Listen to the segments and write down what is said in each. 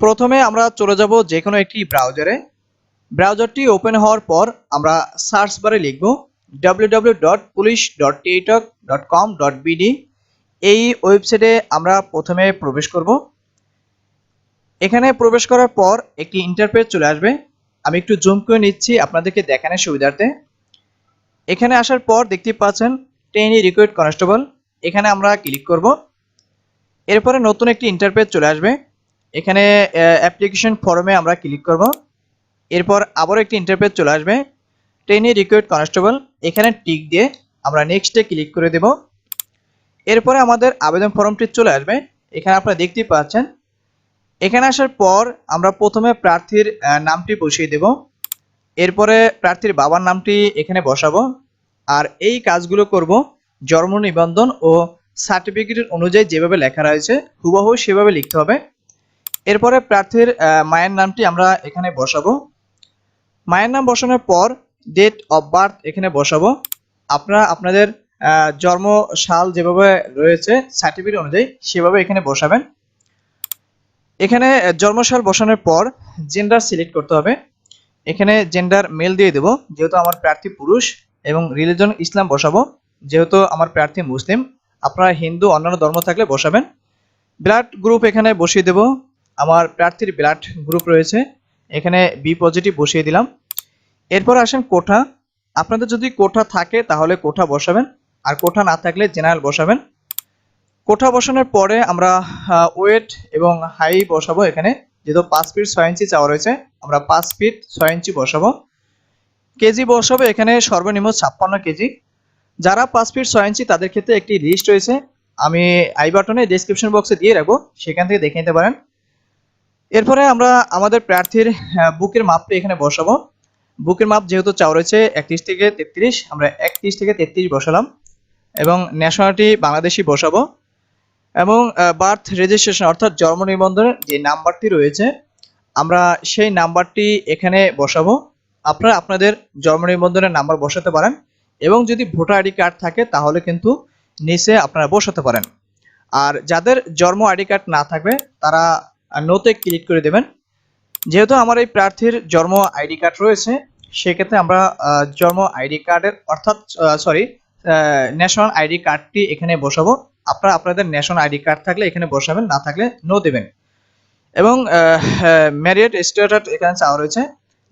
প্রথমে আমরা চলে যাব যে কোনো একটি ব্রাউজারে ব্রাউজারটি ওপেন হওয়ার পর আমরা সার্চ বারে লিখব www.police.tiktok.com.bd এই ওয়েবসাইটে আমরা প্রথমে প্রবেশ করব। এখানে প্রবেশ করার পর একটি ইন্টারপেজ চলে আসবে। আমি একটু জুম করে নিচ্ছি আপনাদেরকে দেখানোর সুবিধার্থে। এখানে আসার পর দেখতে পাচ্ছেন ট্রেনি রিকোয়েড কনস্টেবল এখানে আমরা ক্লিক করব। এরপরে নতুন একটি ইন্টারপেজ চলে আসবে। এখানে অ্যাপ্লিকেশন ফর্মে আমরা ক্লিক করব। এরপর আবারও একটি ইন্টারপেজ চলে আসবে। ট্রেনে রিকোয়েড কনস্টেবল এখানে টিক দিয়ে আমরা নেক্সটে ক্লিক করে দেব। এরপরে আমাদের আবেদন ফর্মটি চলে আসবে। এখানে আপনারা দেখতেই পাচ্ছেন। এখানে আসার পর আমরা প্রথমে প্রার্থীর নামটি বসিয়ে দেব। এরপরে প্রার্থীর বাবার নামটি এখানে বসাবো। আর এই কাজগুলো করব জন্ম নিবন্ধন ও সার্টিফিকেটের অনুযায়ী যেভাবে লেখা রয়েছে, হুবহু সেভাবে লিখতে হবে। এরপরে প্রার্থীর মায়ের নামটি আমরা এখানে বসাবো। মায়ের নাম বসানোর পর ডেট অফ বার্থ এখানে বসাবো। আপনারা, আপনাদের জন্ম সাল যেভাবে রয়েছে সার্টিফিকেট অনুযায়ী সেভাবে এখানে বসাবেন। এখানে জন্মসাল বসানোর পর জেন্ডার সিলেক্ট করতে হবে। এখানে জেন্ডার মেল দিয়ে দেব, যেহেতু আমার প্রার্থী পুরুষ এবং রিলিজন ইসলাম বসাবো, যেহেতু আমার প্রার্থী মুসলিম। আপনারা হিন্দু, অন্যান্য ধর্ম থাকলে বসাবেন। ব্লাড গ্রুপ এখানে বসিয়ে দেব। আমার প্রার্থীর ব্লাড গ্রুপ রয়েছে। এখানে বি পজিটিভ বসিয়ে দিলাম। এরপর আসেন কোঠা। আপনাদের যদি কোঠা থাকে তাহলে কোঠা বসাবেন। আর কোঠা না থাকলে জেনারেল বসাবেন। কোঠা বসানোর পরে আমরা ওয়েট এবং হাই বসাবো এখানে। যেহেতু পাঁচ ফিট ছয় ইঞ্চি চাওয়া রয়েছে, আমরা পাঁচ ফিট ছয় ইঞ্চি বসাবো। কেজি বসাবো এখানে সর্বনিম্ন ছাপ্পান্ন কেজি। যারা পাঁচ ফিট ছয় ইঞ্চি, তাদের ক্ষেত্রে একটি লিস্ট রয়েছে। আমি আই বাটনে ডিসক্রিপশন বক্সে দিয়ে রাখব। সেখান থেকে দেখে নিতে পারেন। এরপরে আমরা আমাদের প্রার্থীর বুকের মাপটা এখানে বসাবো। বুকের মাপ যেহেতু চাওয়া রয়েছে একত্রিশ থেকে তেত্রিশ, আমরা একত্রিশ থেকে তেত্রিশ বসালাম এবং ন্যাশনালিটি বাংলাদেশি বসাবো। এবং বার্থ রেজিস্ট্রেশন অর্থাৎ জন্ম নিবন্ধনের যে নাম্বারটি রয়েছে, আমরা সেই নাম্বারটি এখানে বসাবো। আপনারা আপনাদের জন্ম নিবন্ধনের নাম্বার বসাতে পারেন এবং যদি ভোটার আইডি কার্ড থাকে তাহলে কিন্তু নিচে আপনারা বসাতে পারেন। আর যাদের জন্ম আইডি কার্ড না থাকবে, তারা নোতে ক্লিক করে দেবেন। যেহেতু আমার এই প্রার্থীর জন্ম আইডি কার্ড রয়েছে, সেক্ষেত্রে আমরা জন্ম আইডি কার্ডের অর্থাৎ সরি ন্যাশনাল আইডি কার্ডটি এখানে বসাবো। আপনারা আপনাদের ন্যাশনাল আইডি কার্ড থাকলে এখানে বসাবেন, না থাকলে নো দেবেন। এবং ম্যারিয়েট স্ট্যাটাস এখানে চাওয়া রয়েছে।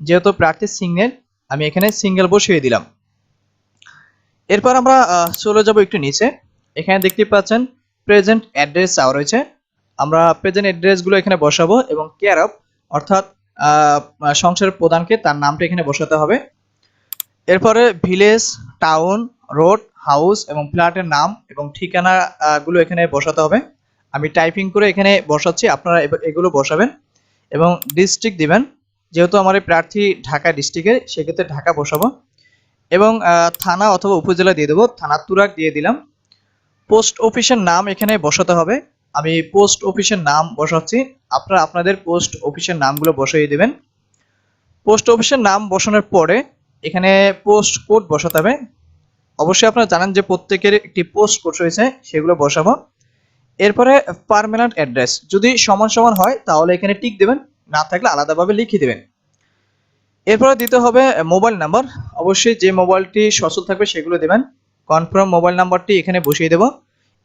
যেহেতু প্রার্থী সিঙ্গেল আমি এখানে সিঙ্গেল বসিয়ে দিলাম। এরপর আমরা চলে যাব একটু নিচে। এখানে দেখতে পাচ্ছেন প্রেজেন্ট অ্যাড্রেস চাওয়া রয়েছে। আমরা প্রেজেন্ট অ্যাড্রেসগুলো এখানে বসাবো এবং কেয়ার অফ অর্থাৎ সংসারের প্রধানকে তার নামটা এখানে বসাতে হবে। এরপরে ভিলেজ টাউন রোড হাউস এবং ফ্ল্যাটের নাম এবং ঠিকানা আহ, গুলো এখানে বসাতে হবে। আমি টাইপিং করে এখানে বসাচ্ছি আপনারা এগুলো বসাবেন এবং ডিস্ট্রিক্ট দিবেন। যেহেতু আমার এই প্রার্থী ঢাকা ডিস্ট্রিক্টে সেক্ষেত্রে ঢাকা বসাবো। এবং থানা অথবা উপজেলা দিয়ে দেবো। থানা তুরাক দিয়ে দিলাম। পোস্ট অফিসের নাম এখানে বসাতে হবে। আমি পোস্ট অফিসের নাম বসাচ্ছি। আপনারা আপনাদের পোস্ট অফিসের নামগুলো বসিয়ে দেবেন। পোস্ট অফিসের নাম বসানোর পরে এখানে পোস্ট কোড বসাতে হবে। অবশ্যই আপনারা জানেন যে প্রত্যেকের একটি পোস্ট কোড রয়েছে, সেগুলো বসাবো। এরপরে পার্মানেন্ট অ্যাড্রেস যদি সমান সমান হয়, তাহলে এখানে টিক দেবেন, না থাকলে আলাদাভাবে লিখে দেবেন। এরপরে দিতে হবে মোবাইল নাম্বার অবশ্যই যে মোবাইলটি সচল থাকবে সেগুলো দেবেন। কনফার্ম মোবাইল নাম্বারটি এখানে বসিয়ে দেব।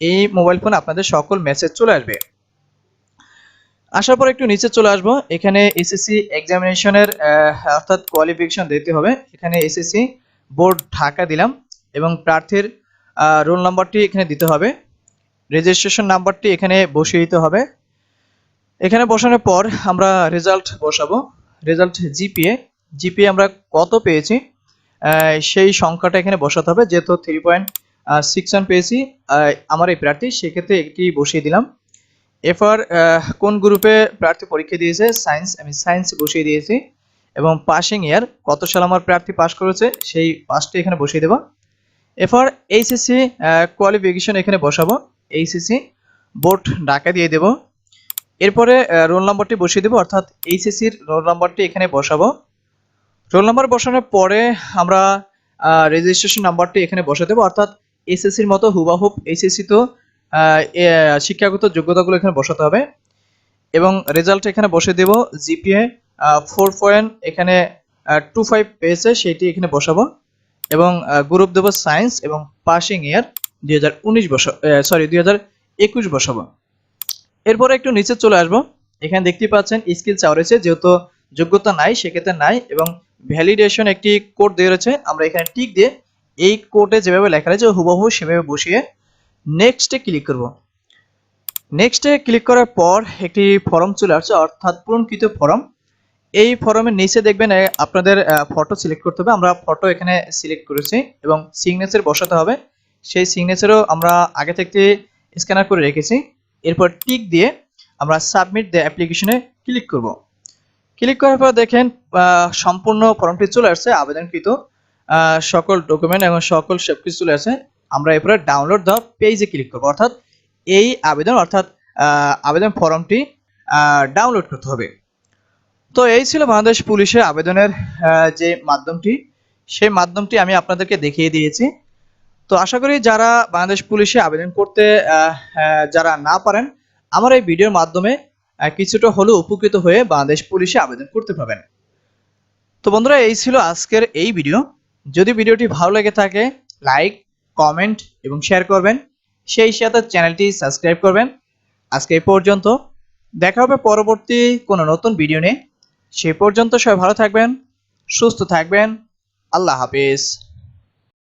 এই মোবাইল ফোনে আপনাদের সকল মেসেজ চলে আসবে। আসার পর একটু নিচে চলে আসব। এখানে এসএসসি এক্সামিনেশনের অর্থাৎ কোয়ালিফিকেশন দিতে হবে। এখানে এসএসসি বোর্ড ঢাকা দিলাম এবং প্রার্থীর রোল নাম্বারটি এখানে দিতে হবে। রেজিস্ট্রেশন নাম্বারটি এখানে বসিয়ে দিতে হবে। এখানে বসানোর পর আমরা রেজাল্ট বসাবো। রেজাল্ট জিপিএ জিপিএ আমরা কত পেয়েছি? সেই সংখ্যাটা এখানে বসাতে হবে, যেহেতু থ্রি পয়েন্ট সিক্স ওয়ান পেয়েছি। আমার এই প্রার্থী, সেক্ষেত্রে একটি বসিয়ে দিলাম। এরপর কোন গ্রুপে প্রার্থী পরীক্ষা দিয়েছে? সায়েন্স আমি সায়েন্স বসিয়ে দিয়েছি। এবং পাসিং ইয়ার কত সাল আমার প্রার্থী পাস করেছে? সেই পাসটি এখানে বসিয়ে দেবো। এরপর এইচএসসি কোয়ালিফিকেশন এখানে বসাবো। এইচএসসি বোর্ড ডাকা দিয়ে দেব। এরপরে রোল নাম্বারটি বসিয়ে দেবো। অর্থাৎ এইচএসসির রোল নাম্বারটি এখানে বসাবো। রোল নাম্বার বসানোর পরে আমরা রেজিস্ট্রেশন নাম্বারটি এখানে বসে দেবো। অর্থাৎ এসএসসির মতো হুবাহুব এইচএসসি তো শিক্ষাগত যোগ্যতাগুলো এখানে বসাতে হবে। এবং রেজাল্ট এখানে বসে দেব জিপিএ ফোর পয়েন্ট এখানে টু ফাইভ পেয়েছে সেটি এখানে বসাবো। এবং গ্রুপ দেবো সায়েন্স এবং পাসিং ইয়ার দুই হাজার উনিশ বসা সরি দুই হাজার একুশ বসাবো। এরপরে একটু নিচে চলে আসব। এখানে দেখতে পাচ্ছেন স্কিল চাওয়া রয়েছে, যেহেতু যোগ্যতা নাই, সেক্ষেত্রে নাই এবং ভ্যালিডেশন একটি কোড দিয়ে রয়েছে, আমরা এখানে টিক দিয়ে এই কোডে যেভাবে লেখা রয়েছে, হুবহু সেভাবে বসিয়ে নেক্সটে ক্লিক করব। নেক্সটে ক্লিক করার পর একটি ফর্ম চলে আসছে, অর্থাৎ পূরণকৃত ফর্ম এই ফর্মের নিচে দেখবেন আপনাদের ফটো সিলেক্ট করতে হবে। আমরা ফটো এখানে সিলেক্ট করেছি এবং সিগনেচার বসাতে হবে। সেই সিগনেচারও আমরা আগে থেকে স্ক্যানার করে রেখেছি। এরপর টিক দিয়ে আমরা সাবমিট দ্য অ্যাপ্লিকেশনে ক্লিক করব। ক্লিক করার পর দেখেন সম্পূর্ণ ফর্মটি চলে আসছে, আবেদনকৃত। সকল ডকুমেন্ট এবং সকল সব কিছু চলে আসে। আমরা এরপরে ডাউনলোড দ্য পেজে ক্লিক করব। অর্থাৎ এই আবেদন, অর্থাৎ আবেদন ফর্মটি ডাউনলোড করতে হবে। তো এই ছিল বাংলাদেশ পুলিশের আবেদনের যে মাধ্যমটি। সেই মাধ্যমটি আমি আপনাদেরকে দেখিয়ে দিয়েছি। তো আশা করি যারা বাংলাদেশ পুলিশে আবেদন করতে যারা না পারেন, আমার এই ভিডিওর মাধ্যমে কিছুটা হলেও উপকৃত হয়ে বাংলাদেশ পুলিশে আবেদন করতে পারবেন। তো বন্ধুরা, এই ছিল আজকের এই ভিডিও। যদি ভিডিওটি ভালো লেগে থাকে লাইক কমেন্ট এবং শেয়ার করবেন। সেই সাথে চ্যানেলটি সাবস্ক্রাইব করবেন। আজকে এই পর্যন্ত। দেখা হবে পরবর্তী কোনো নতুন ভিডিও নিয়ে। সে পর্যন্ত সবাই ভালো থাকবেন, সুস্থ থাকবেন। আল্লাহ হাফিজ।